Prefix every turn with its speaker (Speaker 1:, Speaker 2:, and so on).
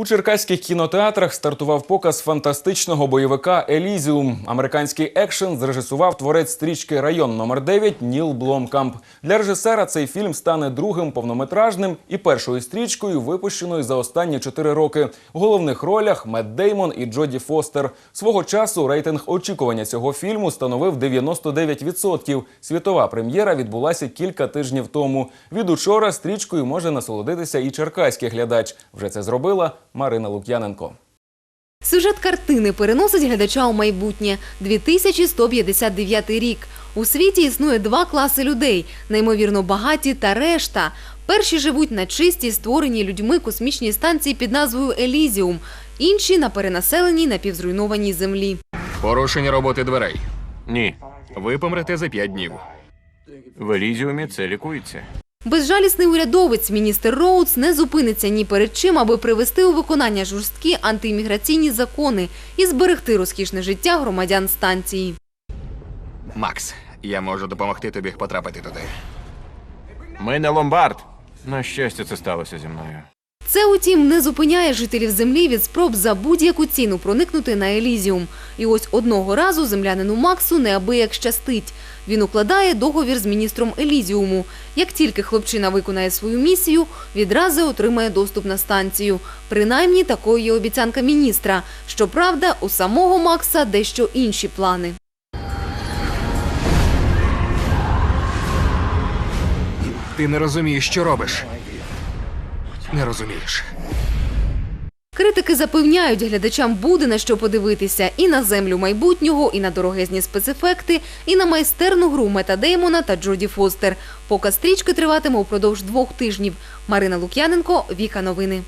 Speaker 1: У черкаських кінотеатрах стартував показ фантастичного бойовика Елізіум. Американський екшен зрежисував творець стрічки Район номер 9 Ніл Бломкамп. Для режисера цей фільм стане другим повнометражним і першою стрічкою, випущеною за останні чотири роки. У головних ролях Мет Деймон і Джоді Фостер. Свого часу рейтинг очікування цього фільму становив 99%. Світова прем'єра відбулася кілька тижнів тому. Від учора стрічкою може насолодитися і черкаський глядач. Вже це зробила Марина Лук'яненко.
Speaker 2: Сюжет картини переносить глядача у майбутнє 2159 рік. У світі існує два класи людей: неймовірно багаті та решта. Перші живуть на чистій, створеній людьми космічній станції під назвою Елізіум, інші на перенаселеній напівзруйнованій землі.
Speaker 3: Порушення роботи дверей.
Speaker 4: Ні.
Speaker 3: Ви помрете за п'ять днів.
Speaker 4: В Елізіумі це лікується.
Speaker 2: Безжалісний урядовець міністр Роудс не зупиниться ні перед чим, аби привести у виконання жорсткі антиімміграційні закони і зберегти розкішне життя громадян станції.
Speaker 3: Макс, я можу допомогти тобі потрапити туди.
Speaker 4: Ми не ломбард. На щастя, це сталося зі мною.
Speaker 2: Це, утім, не зупиняє жителів землі від спроб за будь-яку ціну проникнути на Елізіум. І ось одного разу землянину Максу неабияк щастить. Він укладає договір з міністром Елізіуму. Як тільки хлопчина виконає свою місію, відразу отримає доступ на станцію. Принаймні такою є обіцянка міністра. Щоправда, у самого Макса дещо інші плани.
Speaker 3: Ти не розумієш, що робиш. Не розумієш.
Speaker 2: Критики запевняють, глядачам буде на що подивитися і на землю майбутнього, і на дорогезні спецефекти, і на майстерну гру Мета Деймона та Джоді Фостер. Показ стрічки триватиме упродовж двох тижнів. Марина Лук'яненко, Віка Новини.